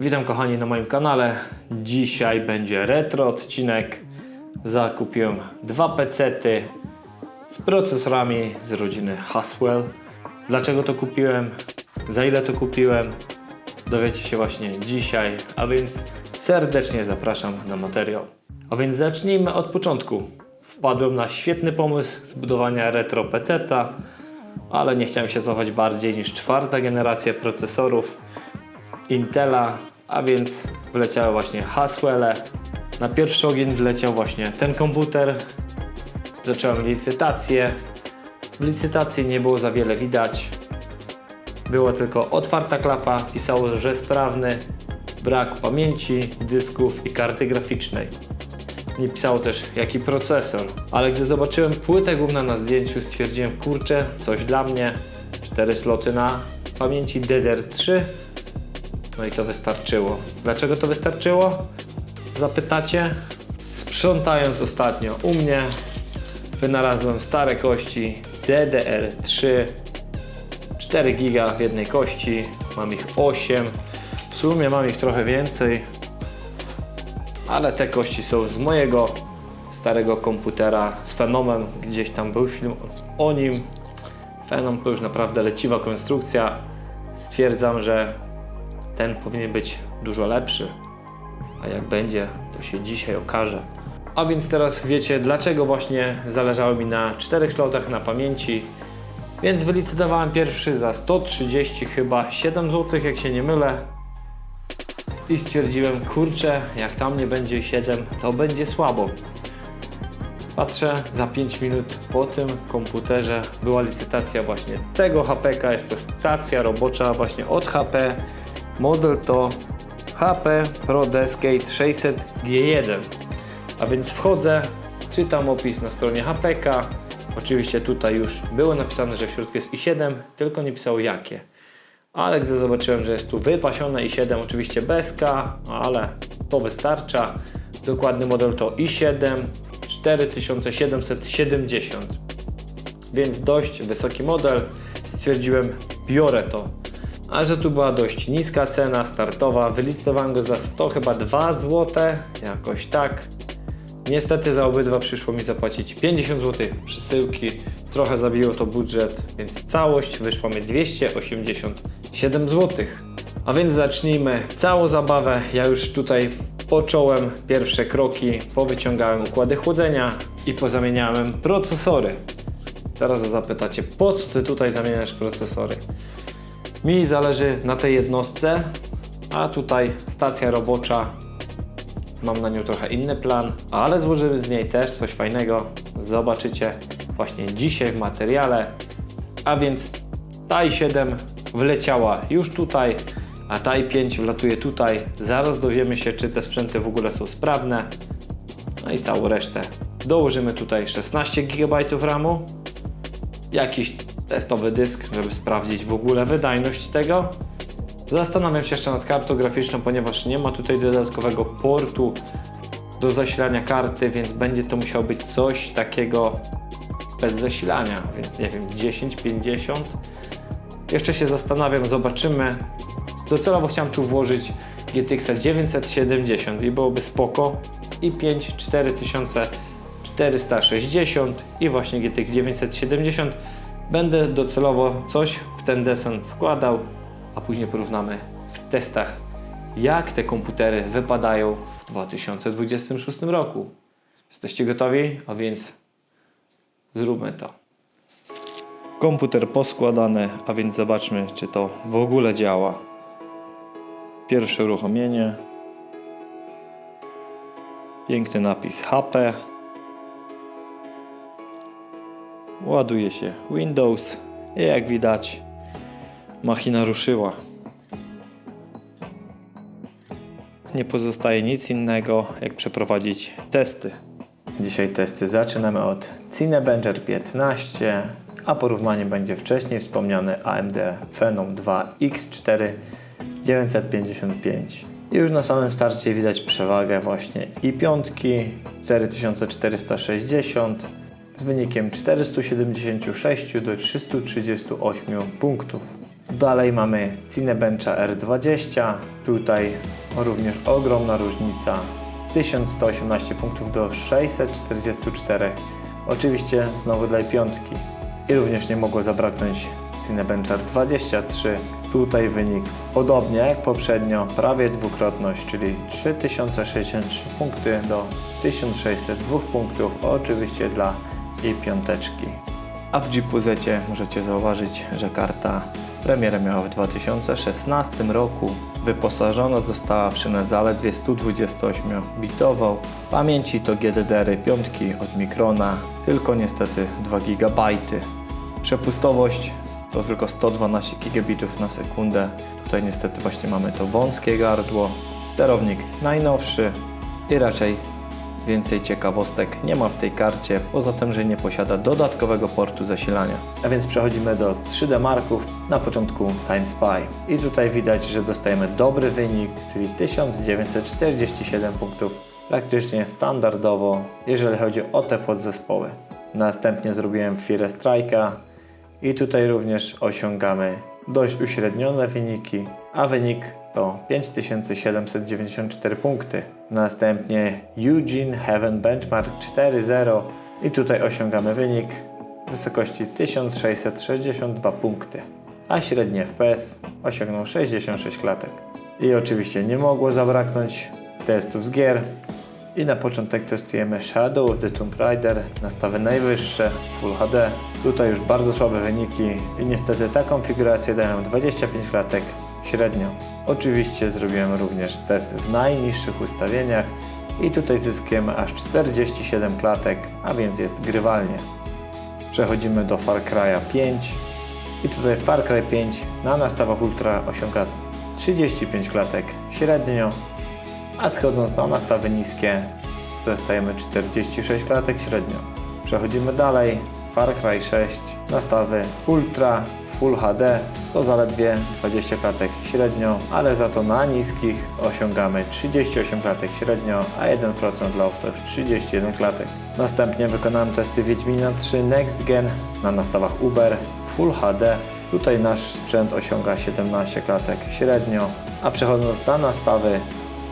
Witam kochani na moim kanale. Dzisiaj będzie retro odcinek. Zakupiłem dwa pecety z procesorami z rodziny Haswell. Dlaczego to kupiłem? Za ile to kupiłem? Dowiecie się właśnie dzisiaj, a więc serdecznie zapraszam na materiał. A więc zacznijmy od początku. Wpadłem na świetny pomysł zbudowania retro peceta, ale nie chciałem się cofać bardziej niż czwarta generacja procesorów Intela, a więc wleciały właśnie Haswelle. Na pierwszy ogień wleciał właśnie ten komputer. Zacząłem licytację. W licytacji nie było za wiele widać. Była tylko otwarta klapa, pisało, że sprawny, brak pamięci, dysków i karty graficznej. Nie pisało też jaki procesor, ale gdy zobaczyłem płytę główną na zdjęciu stwierdziłem kurczę, coś dla mnie. 4 sloty na pamięci DDR3 no i to wystarczyło. Dlaczego to wystarczyło? Zapytacie? Sprzątając ostatnio u mnie, wynalazłem stare kości DDR3 4 giga w jednej kości, mam ich 8. W sumie mam ich trochę więcej, ale te kości są z mojego starego komputera z Fenomem. Gdzieś tam był film o nim. Fenom to już naprawdę leciwa konstrukcja. Stwierdzam, że ten powinien być dużo lepszy. A jak będzie, to się dzisiaj okaże. A więc teraz wiecie, dlaczego właśnie zależało mi na 4 slotach na pamięci. Więc wylicytowałem pierwszy za 130 chyba 7 zł, jak się nie mylę. I stwierdziłem, kurczę, jak tam nie będzie 7, to będzie słabo. Patrzę, za 5 minut po tym komputerze była licytacja właśnie tego HPK. Jest to stacja robocza właśnie od HP. Model to HP Pro Deskate 600G1. A więc wchodzę, czytam opis na stronie HPK. Oczywiście tutaj już było napisane, że w środku jest i7, tylko nie pisało jakie. Ale gdy zobaczyłem, że jest tu wypasione i7, oczywiście bez K, ale to wystarcza. Dokładny model to i7 4770. Więc dość wysoki model. Stwierdziłem, biorę to. A że tu była dość niska cena startowa, wylicytowałem go za 100 chyba 2 zł, jakoś tak. Niestety za obydwa przyszło mi zapłacić 50 zł przesyłki. Trochę zabiło to budżet, więc całość wyszła mi 287 zł. A więc zacznijmy całą zabawę. Ja już tutaj począłem pierwsze kroki, powyciągałem układy chłodzenia i pozamieniałem procesory. Teraz zapytacie, po co ty tutaj zamieniasz procesory? Mi zależy na tej jednostce, a tutaj stacja robocza. Mam na nią trochę inny plan, ale złożymy z niej też coś fajnego. Zobaczycie właśnie dzisiaj w materiale. A więc ta i7 wleciała już tutaj, a ta i5 wlatuje tutaj. Zaraz dowiemy się, czy te sprzęty w ogóle są sprawne. No i całą resztę. Dołożymy tutaj 16 GB RAMu, jakiś testowy dysk, żeby sprawdzić w ogóle wydajność tego. Zastanawiam się jeszcze nad kartą graficzną, ponieważ nie ma tutaj dodatkowego portu do zasilania karty, więc będzie to musiało być coś takiego bez zasilania, więc nie wiem, 10, 50. Jeszcze się zastanawiam, zobaczymy. Docelowo chciałem tu włożyć GTX 970 i byłoby spoko. i 5 4460 i właśnie GTX 970 Będę docelowo coś w ten desen składał, a później porównamy w testach, jak te komputery wypadają w 2026 roku. Jesteście gotowi? A więc zróbmy to. Komputer poskładany, a więc zobaczmy, czy to w ogóle działa. Pierwsze uruchomienie. Piękny napis HP. Ładuje się Windows i jak widać machina ruszyła. Nie pozostaje nic innego jak przeprowadzić testy. Dzisiaj testy zaczynamy od Cinebencher 15, a porównanie będzie wcześniej wspomniany AMD Phenom 2 X4 955. I już na samym starcie widać przewagę właśnie i piątki 4460 z wynikiem 476 do 338 punktów. Dalej mamy Cinebencha R20. Tutaj również ogromna różnica. 1118 punktów do 644. Oczywiście znowu dla piątki. I również nie mogło zabraknąć Cinebench R23. Tutaj wynik podobnie jak poprzednio, prawie dwukrotność, czyli 3063 punkty do 1602 punktów, oczywiście dla jej piąteczki. A w Jeepuzecie możecie zauważyć, że karta premierę miała w 2016 roku. Wyposażona została w szynę zaledwie 128-bitową. Pamięci to GDDR-y piątki od Microna, tylko niestety 2 GB. Przepustowość to tylko 112 gigabitów na sekundę. Tutaj niestety właśnie mamy to wąskie gardło. Sterownik najnowszy i raczej Więcej ciekawostek nie ma w tej karcie, poza tym, że nie posiada dodatkowego portu zasilania. A więc przechodzimy do 3D marków, na początku Time Spy. I tutaj widać, że dostajemy dobry wynik, czyli 1947 punktów, praktycznie standardowo, jeżeli chodzi o te podzespoły. Następnie zrobiłem Fire Strike'a i tutaj również osiągamy dość uśrednione wyniki, a wynik to 5794 punkty. Następnie Eugene Heaven Benchmark 4.0 i tutaj osiągamy wynik w wysokości 1662 punkty, a średni FPS osiągnął 66 klatek. I oczywiście nie mogło zabraknąć testów z gier, i na początek testujemy Shadow of the Tomb Raider, nastawy najwyższe, Full HD. Tutaj już bardzo słabe wyniki i niestety ta konfiguracja daje nam 25 klatek średnio. Oczywiście zrobiłem również test w najniższych ustawieniach i tutaj zyskujemy aż 47 klatek, a więc jest grywalnie. Przechodzimy do Far Cry'a 5 i tutaj Far Cry 5 na nastawach Ultra osiąga 35 klatek średnio, a schodząc na nastawy niskie dostajemy 46 klatek średnio. Przechodzimy dalej, Far Cry 6, nastawy Ultra, Full HD to zaledwie 20 klatek średnio, ale za to na niskich osiągamy 38 klatek średnio, a 1% dla to już 31 klatek. Następnie wykonałem testy Wiedźmina 3 Next Gen na nastawach Uber, Full HD. Tutaj nasz sprzęt osiąga 17 klatek średnio, a przechodząc na nastawy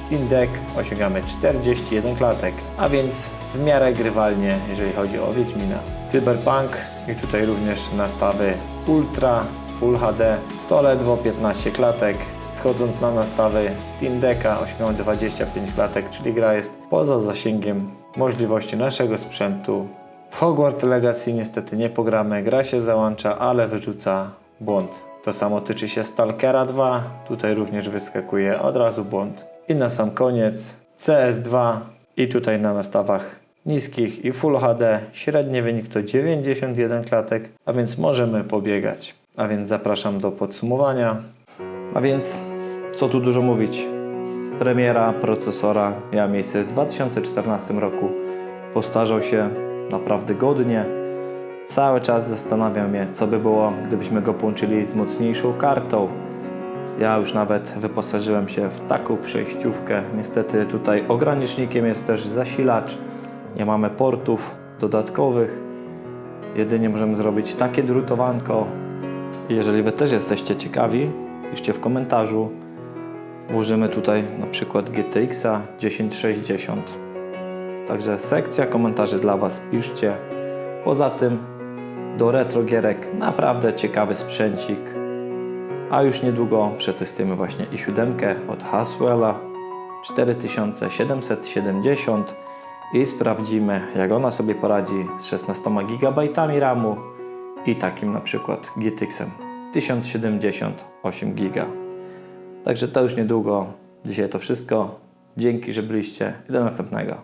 Steam Deck osiągamy 41 klatek, a więc w miarę grywalnie, jeżeli chodzi o Wiedźmina. Cyberpunk i tutaj również nastawy Ultra, Full HD to ledwo 15 klatek. Schodząc na nastawy Steam Decka osiągamy 25 klatek, czyli gra jest poza zasięgiem możliwości naszego sprzętu. W Hogwarts Legacy niestety nie pogramy, gra się załącza, ale wyrzuca błąd. To samo tyczy się Stalkera 2, tutaj również wyskakuje od razu błąd. I na sam koniec CS2 i tutaj na nastawach niskich i Full HD średni wynik to 91 klatek, a więc możemy pobiegać. A więc zapraszam do podsumowania. A więc co tu dużo mówić. Premiera procesora miała miejsce w 2014 roku. Postarzał się naprawdę godnie. Cały czas zastanawiam się, co by było, gdybyśmy go połączyli z mocniejszą kartą. Ja już nawet wyposażyłem się w taką przejściówkę. Niestety tutaj ogranicznikiem jest też zasilacz. Nie mamy portów dodatkowych. Jedynie możemy zrobić takie drutowanko. Jeżeli Wy też jesteście ciekawi, piszcie w komentarzu. Włożymy tutaj na przykład GTX-a 1060. Także sekcja komentarzy dla Was piszcie. Poza tym do retro gierek naprawdę ciekawy sprzęcik. A już niedługo przetestujemy właśnie i 7 od Haswella 4770 i sprawdzimy jak ona sobie poradzi z 16 GB RAMu i takim na przykład GTX-em 1078 GB. Także to już niedługo. Dzisiaj to wszystko. Dzięki, że byliście i do następnego.